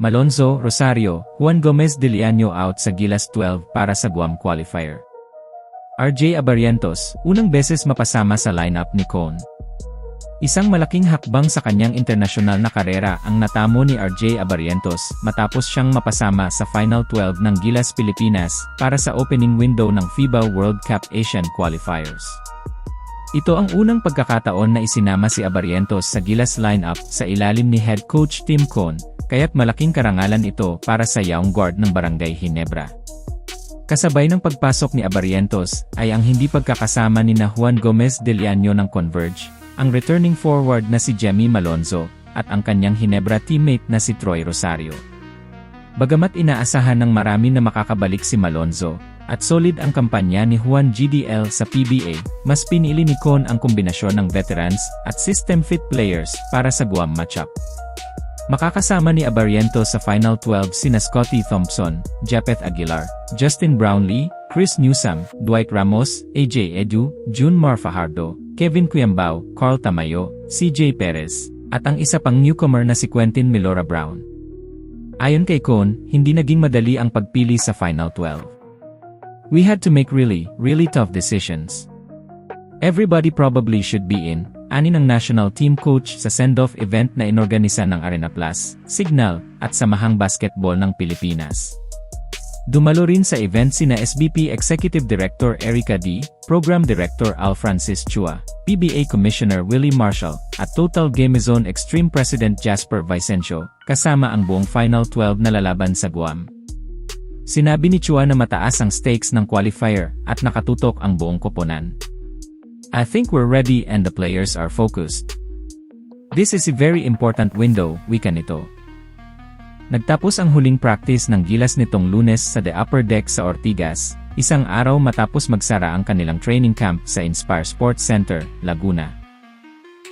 Malonzo, Rosario, Juan Gomez de Liaño out sa Gilas 12 para sa Guam qualifier. RJ Abarientos, unang beses mapasama sa lineup ni Cone. Isang malaking hakbang sa kanyang internasyonal na karera ang natamo ni RJ Abarientos matapos siyang mapasama sa Final 12 ng Gilas Pilipinas para sa opening window ng FIBA World Cup Asian Qualifiers. Ito ang unang pagkakataon na isinama si Abarientos sa Gilas lineup sa ilalim ni head coach Tim Cone, kaya't malaking karangalan ito para sa young guard ng Barangay Hinebra. Kasabay ng pagpasok ni Abarientos ay ang hindi pagkakasama ni na Juan Gomez de Liaño ng Converge, ang returning forward na si Jemmy Malonzo, at ang kanyang Hinebra teammate na si Troy Rosario. Bagamat inaasahan ng marami na makakabalik si Malonzo, at solid ang kampanya ni Juan GDL sa PBA, mas pinili ni Con ang kombinasyon ng veterans at system-fit players para sa Guam matchup. Makakasama ni Abariento sa Final 12 sina Scotty Thompson, Japeth Aguilar, Justin Brownlee, Chris Newsome, Dwight Ramos, AJ Edu, June Mar Fajardo, Kevin Cuyambao, Carl Tamayo, CJ Perez, at ang isa pang newcomer na si Quentin Milora Brown. Ayon kay Cone, hindi naging madali ang pagpili sa Final 12. We had to make really, really tough decisions. Everybody probably should be in, ani ng national team coach sa send-off event na inorganisa ng Arena Plus, Signal, at Samahang Basketball ng Pilipinas. Dumalo rin sa event sina SBP Executive Director Erica D., Program Director Al Francis Chua, PBA Commissioner Willie Marshall, at Total Game Zone Extreme President Jasper Vicencio, kasama ang buong Final 12 na lalaban sa Guam. Sinabi ni Chua na mataas ang stakes ng qualifier at nakatutok ang buong koponan. I think we're ready and the players are focused. This is a very important window, wika nito. Nagtapos ang huling practice ng Gilas nitong lunes sa The Upper Deck sa Ortigas, isang araw matapos magsara ang kanilang training camp sa Inspire Sports Center, Laguna.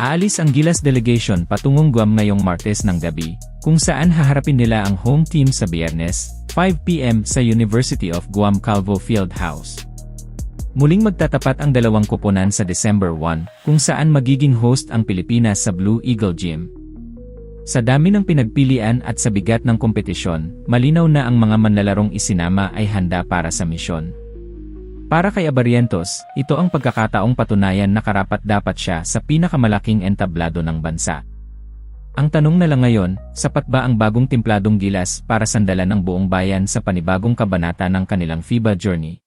Aalis ang Gilas delegation patungong Guam ngayong Martes ng gabi, kung saan haharapin nila ang home team sa Biyernes, 5pm sa University of Guam Calvo Field House. Muling magtatapat ang dalawang koponan sa December 1, kung saan magiging host ang Pilipinas sa Blue Eagle Gym. Sa dami ng pinagpilian at sa bigat ng kompetisyon, malinaw na ang mga manlalarong isinama ay handa para sa misyon. Para kay Abarientos, ito ang pagkakataong patunayan na karapat-dapat siya sa pinakamalaking entablado ng bansa. Ang tanong na lang ngayon, sapat ba ang bagong timpladong gilas para sandalan ng buong bayan sa panibagong kabanata ng kanilang FIBA journey?